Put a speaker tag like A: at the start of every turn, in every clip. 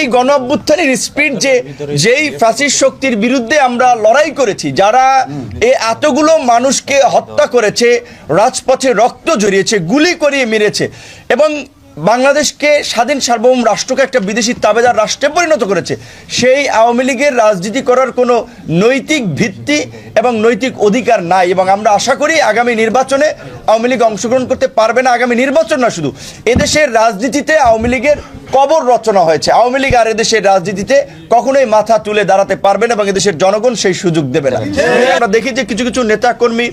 A: এই গণ অভ্যুত্থানের স্পিড যে, যেই ফ্যাসিস্ট শক্তির বিরুদ্ধে আমরা লড়াই করেছি, যারা এ এতগুলো মানুষকে হত্যা করেছে, রাজপথে রক্ত জড়িয়েছে গুলি করিয়ে মেরেছে এবং বাংলাদেশকে স্বাধীন সার্বভৌম রাষ্ট্রকে একটা বিদেশি তাবেদার রাষ্ট্রে পরিণত করেছে। সেই আওয়ামী লীগের রাজনীতি করার কোনো নৈতিক ভিত্তি এবং নৈতিক অধিকার নাই এবং আমরা আশা করি আগামী নির্বাচনে আওয়ামী লীগ অংশগ্রহণ করতে পারবে না, আগামী নির্বাচন না শুধু। এদেশের রাজনীতিতে আওয়ামী লীগের কবর রচনা হয়েছে। আওয়ামী লীগ আর এদেশের রাজনীতিতে কখনোই মাথা তুলে দাঁড়াতে পারবে না এবং এদেশের জনগণ সেই সুযোগ দেবে না। আমরা দেখি যে কিছু কিছু নেতা কর্মী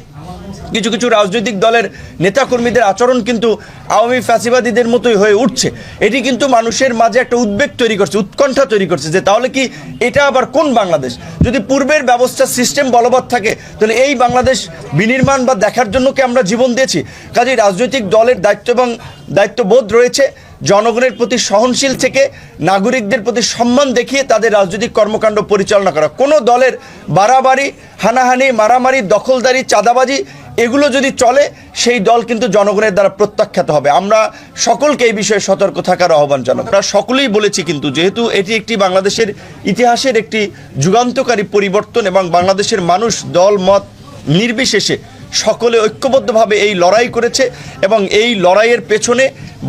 A: কিছু কিছু রাজনৈতিক দলের নেতাকর্মীদের আচরণ কিন্তু আওয়ামী ফ্যাসিবাদীদের মতোই হয়ে উঠছে। এটি কিন্তু মানুষের মাঝে একটা উদ্বেগ তৈরি করছে, উৎকণ্ঠা তৈরি করছে যে তাহলে কি এটা আবার কোন বাংলাদেশ? যদি পূর্বের ব্যবস্থা সিস্টেম বলবৎ থাকে, তাহলে এই বাংলাদেশ বিনির্মাণ বা দেখার জন্য কি আমরা জীবন দিয়েছি? কাজেই রাজনৈতিক দলের দায়িত্ব এবং দায়িত্ববোধ রয়েছে জনগণের প্রতি সহনশীল থেকে নাগরিকদের প্রতি সম্মান দেখিয়ে তাদের রাজনৈতিক কর্মকাণ্ড পরিচালনা করা। কোনো দলের বাড়াবাড়ি, হানাহানি, মারামারি, দখলদারি, চাঁদাবাজি এগুলো যদি চলে, সেই দল কিন্তু জনগণের দ্বারা প্রত্যাখ্যাত হবে। আমরা সকলকে এই বিষয়ে সতর্ক থাকার আহ্বান জানাব। আমরা সকলেই বলেছি কিন্তু, যেহেতু এটি একটি বাংলাদেশের ইতিহাসের একটি যুগান্তকারী পরিবর্তন এবং বাংলাদেশের মানুষ, দল, মত নির্বিশেষে সকলে ঐক্যবদ্ধভাবে এই লড়াই করেছে এবং এই লড়াইয়ের পেছনে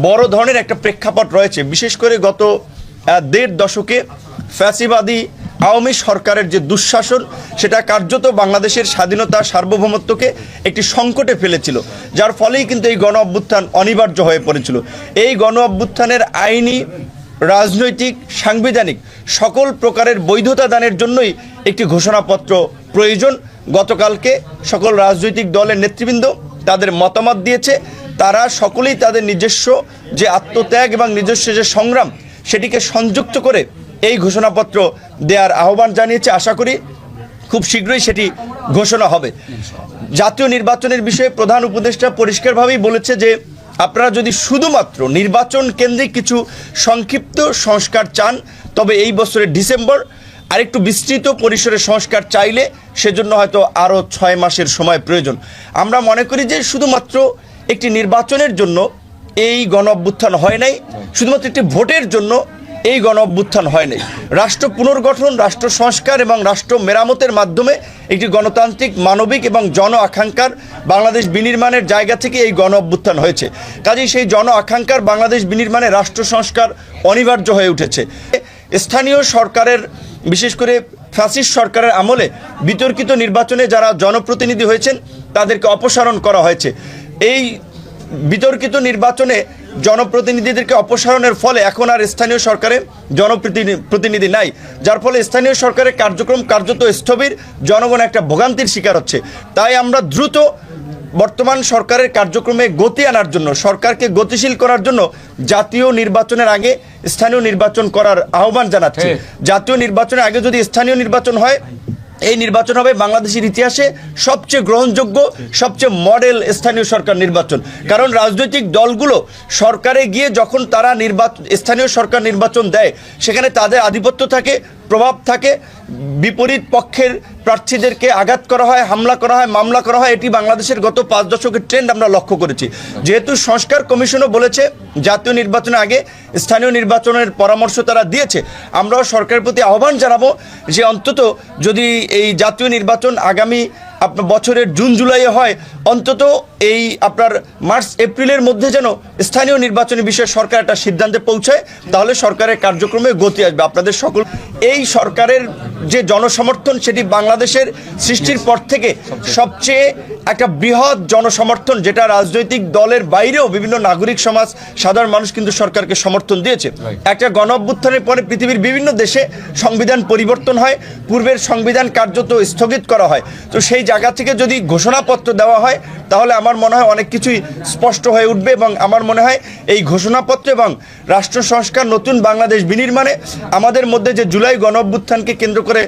A: বড় ধরনের একটা প্রেক্ষাপট রয়েছে। বিশেষ করে গত দেড় দশকে ফ্যাসিবাদী আওয়ামী সরকারের যে দুঃশাসন, সেটা কার্যত বাংলাদেশের স্বাধীনতা, সার্বভৌমত্বকে একটি সংকটে ফেলেছিল, যার ফলেই কিন্তু এই গণ অভ্যুত্থান অনিবার্য হয়ে পড়েছিল। এই গণ অভ্যুত্থানের আইনি, রাজনৈতিক, সাংবিধানিক সকল প্রকারের বৈধতা দানের জন্যই একটি ঘোষণাপত্র প্রয়োজন। গতকালকে সকল রাজনৈতিক দলের নেতৃবৃন্দ তাদের মতামত দিয়েছে। তারা সকলেই তাদের নিজস্ব যে আত্মত্যাগ এবং নিজস্ব যে সংগ্রাম, সেটিকে সংযুক্ত করে এই ঘোষণাপত্র দেওয়ার আহ্বান জানিয়েছে। আশা করি খুব শীঘ্রই সেটি ঘোষণা হবে। জাতীয় নির্বাচনের বিষয়ে প্রধান উপদেষ্টা পরিষ্কারভাবেই বলেছে যে, আপনারা যদি শুধুমাত্র নির্বাচন কেন্দ্রিক কিছু সংক্ষিপ্ত সংস্কার চান, তবে এই বছরের ডিসেম্বর আরেকটু বিস্তৃত পরিসরে সংস্কার চাইলে সেজন্য হয়তো আরও ছয় মাসের সময় প্রয়োজন। আমরা মনে করি যে, শুধুমাত্র একটি নির্বাচনের জন্য এই গণ অভ্যুত্থান হয় নাই, শুধুমাত্র একটি ভোটের জন্য এই গণ অভ্যুত্থান হয় নাই। রাষ্ট্র পুনর্গঠন, রাষ্ট্র সংস্কার এবং রাষ্ট্র মেরামতের মাধ্যমে একটি গণতান্ত্রিক, মানবিক এবং জন আকাঙ্ক্ষার বাংলাদেশ বিনির্মাণের জায়গা থেকে এই গণ অভ্যুত্থান হয়েছে। কাজেই সেই জন আকাঙ্ক্ষার বাংলাদেশ বিনির্মাণে রাষ্ট্র সংস্কার অনিবার্য হয়ে উঠেছে। স্থানীয় সরকারের, বিশেষ করে ফ্যাসিস্ট সরকারের আমলে বিতর্কিত নির্বাচনে যারা জনপ্রতিনিধি হয়েছেন, তাদেরকে অপসারণ করা হয়েছে। এই বিতর্কিত নির্বাচনে জনপ্রতিনিধিদেরকে অপসারণের ফলে এখন আর স্থানীয় সরকারে জনপ্রতিনিধি প্রতিনিধি নাই। যার ফলে স্থানীয় সরকারের কার্যক্রম কার্যত স্থবির জনগণ একটা ভোগান্তির শিকার হচ্ছে। তাই আমরা দ্রুত বর্তমান সরকারের কার্যক্রমে গতি আনার জন্য সরকারকে গতিশীল করার জন্য জাতীয় নির্বাচনের আগে স্থানীয় নির্বাচন করার আহ্বান জানাচ্ছি।
B: হ্যাঁ।
A: জাতীয় নির্বাচনের আগে যদি স্থানীয় নির্বাচন হয় এই নির্বাচন হবে বাংলাদেশের ইতিহাসে সবচেয়ে গ্রহণযোগ্য, সবচেয়ে মডেল স্থানীয় সরকার নির্বাচন। কারণ রাজনৈতিক দলগুলো সরকারে গিয়ে যখন তারা নির্বাচন স্থানীয় সরকার নির্বাচন দেয়, সেখানে তাদের আধিপত্য থাকে প্রভাব থাকে, বিপরীত পক্ষের প্রার্থীদেরকে আঘাত করা হয়, হামলা করা হয়, মামলা করা হয়, এটি বাংলাদেশের গত পাঁচ দশকের ট্রেন্ড আমরা লক্ষ্য করেছি। যেহেতু সংস্কার কমিশনও বলেছে, জাতীয় নির্বাচনের আগে স্থানীয় নির্বাচনের পরামর্শ তারা দিয়েছে, আমরাও সরকারের প্রতি আহ্বান জানাব যে অন্তত যদি এই জাতীয় নির্বাচন আগামী আপনার বছরের জুন, জুলাইয়ে হয়। অন্তত এই আপনার মার্চ, এপ্রিলের মধ্যে যেন স্থানীয় নির্বাচনী বিষয়ে সরকার একটা সিদ্ধান্তে পৌঁছায়, তাহলে সরকারের কার্যক্রমে গতি আসবে। আপনাদের সকল এই সরকারের যে জনসমর্থন সেটি বাংলাদেশের সৃষ্টির পর থেকে সবচেয়ে একটা বৃহৎ জনসমর্থন যেটা রাজনৈতিক দলের বাইরেও বিভিন্ন নাগরিক সমাজ সাধারণ মানুষ কিন্তু সরকারকে সমর্থন দিয়েছে। একটা গণ অভ্যুত্থানের পরে পৃথিবীর বিভিন্ন দেশে সংবিধান পরিবর্তন হয় পূর্বের সংবিধান কার্যত স্থগিত করা হয়। তো সেই জায়গা থেকে যদি ঘোষণাপত্র দেওয়া হয় তাহলে আমার মনে হয় অনেক কিছুই স্পষ্ট হয়ে উঠবে এবং আমার মনে হয় এই ঘোষণাপত্র এবং রাষ্ট্র সংস্কার নতুন বাংলাদেশ বিনির্মাণে আমাদের মধ্যে যে জুলাই গণ অভ্যুত্থানকে কেন্দ্র করে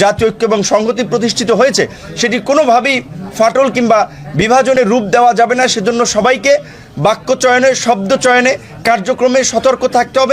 A: জাতীয় ঐক্য এবং সংহতি প্রতিষ্ঠিত হয়েছে, সেটি কোনোভাবেই ফাটল কিংবা বিভাজনের রূপ দেওয়া যাবে না। সেজন্য সবাইকে বাক্য চয়নে, শব্দ চয়নে, কার্যক্রমে সতর্ক থাকতে হবে।